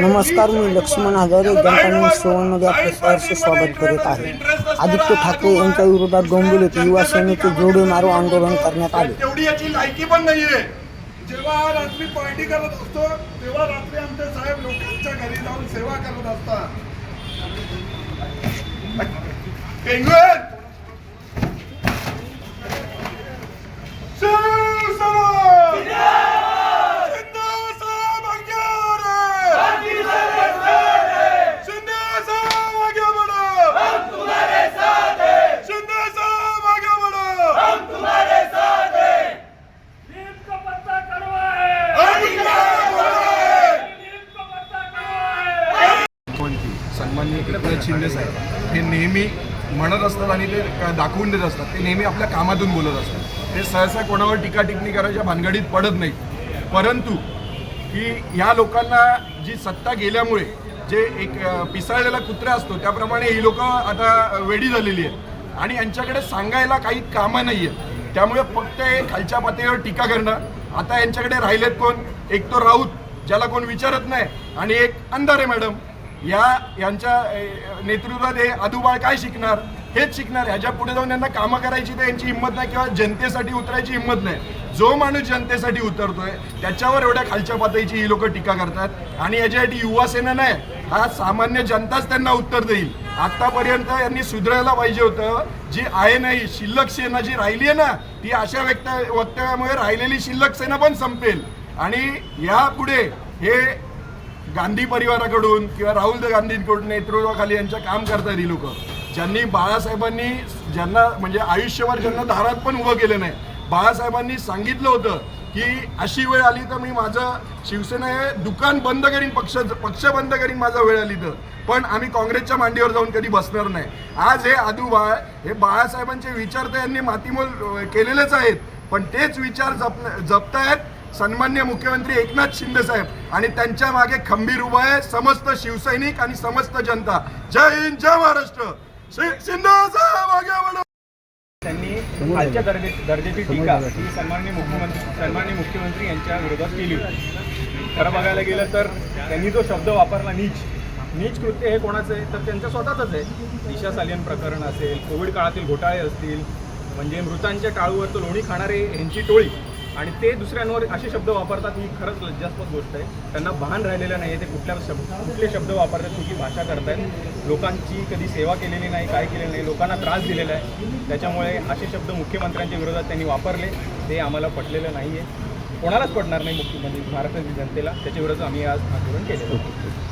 नमस्कार मी लक्ष्मण हजारे जनता न्यूज सेवनमध्ये आपले सहर्ष स्वागत करीत आहे. आदित्य ठाकरे यांच्या विरोधात डोंबिवलीत युवा सेनेचे जोडे मारो आंदोलन करण्यात आले. याची लायकी पण नाहीये. जेव्हा रात्री पार्टी करत असतो तेव्हा रात्री आमचे साहेब लोकांच्या घरी जाऊन सेवा करत असतात पेंगुइन शिवसेना! शिंदेसाहेब आगे बढ़ो! शिंदेसाहेब आगे बढ़ो! शिंदेसाहेब आगे बढ़ो! नीम का पत्ता कड़वा है आगे बढ़ो! नीम का पत्ता कड़वा है मुख्यमंत्री सन्माननीय साहेब. हे नेहमी म्हणत असतात आणि ते दाखवून देत असतात. ते नेहमी आपल्या कामातून बोलत असतात. ते सहसा कोणावर टीका टिप्पणी करायच्या भानगडीत पडत नाही परंतु की ह्या लोकांना जी सत्ता गेल्यामुळे जे एक पिसाळलेला कुत्रा असतो त्याप्रमाणे ही लोक आता वेडी झालेली आहेत. आणि यांच्याकडे सांगायला काही कामं नाही आहेत त्यामुळे फक्त हे खालच्या पातळीवर टीका करणं. आता यांच्याकडे राहिलेत कोण? एक तो राऊत ज्याला कोण विचारत नाही. आणि एक अंधारे मॅडम या यांच्या नेतृत्वात हे अधुबाळ काय शिकणार? हेच शिकणार. ह्याच्या पुढे जाऊन यांना कामं करायची तर यांची हिंमत नाही किंवा जनतेसाठी उतरायची हिंमत नाही. जो माणूस जनतेसाठी उतरतोय त्याच्यावर एवढ्या खालच्या पातळीची ही लोक टीका करतात. आणि याच्यासाठी युवा सेना नाही हा सामान्य जनताच त्यांना उत्तर देईल. आतापर्यंत यांनी सुधारायला पाहिजे होतं. जी आहे नाही शिल्लक सेना जी राहिली आहे ना ती अशा व्यक्त वक्तव्यामुळे राहिलेली शिल्लक सेना पण संपेल. आणि यापुढे हे गांधी परिवाराकडून किंवा राहुल गांधींकडून नेतृत्वाखाली यांच्या काम करतात ही लोक. ज्यांनी बाळासाहेबांनी ज्यांना म्हणजे आयुष्यभर ज्यांना दारात पण उभं केलं नाही बाळासाहेबांनी सांगितलं होतं की अशी वेळ आली तर मी माझं शिवसेना हे दुकान बंद करीन पक्ष पक्ष बंद करीन माझा वेळ आली तर. पण आम्ही काँग्रेसच्या मांडीवर जाऊन कधी बसणार नाही. आज हे आदू बाळ हे बाळासाहेबांचे विचार तर यांनी मातीमोल केलेलेच आहेत. पण तेच विचार जप जपतायत सन्मान्य मुख्यमंत्री एकनाथ शिंदे साहेब आणि त्यांच्या मागे खंबीर उभा आहे समस्त शिवसैनिक आणि समस्त जनता. जय हिंद जय महाराष्ट्र. शिंदे साहेब आगे त्यांनी दर्जे दर्जाची टीका ही सन्माननीय मुख्यमंत्री सन्माननीय मुख्यमंत्री यांच्या विरोधात केली होती. खरं बघायला गेलं तर त्यांनी जो शब्द वापरला नीच. नीच कृत्य हे कोणाचं आहे? तर त्यांचं स्वतःच आहे. दिशा सालियन प्रकरण असेल कोविड काळातील घोटाळे असतील म्हणजे मृतांच्या टाळूवर तो लोणी खाणारे यांची टोळी. आणि ते दुसऱ्यांवर असे शब्द वापरतात ही खरंच लज्जास्पद गोष्ट आहे. त्यांना भान राहिलेलं नाही आहे ते कुठल्या शब्द कुठले शब्द वापरतात कुठली भाषा करतायत. लोकांची कधी सेवा केलेली नाही काय केलेलं नाही लोकांना त्रास दिलेला आहे. त्याच्यामुळे असे शब्द मुख्यमंत्र्यांच्या विरोधात त्यांनी वापरले. ते आम्हाला पटलेलं नाही आहे कोणालाच पडणार नाही मुख्यमंत्री महाराष्ट्रातील जनतेला. त्याच्या विरोधात आम्ही आज आंदोलन केलेलं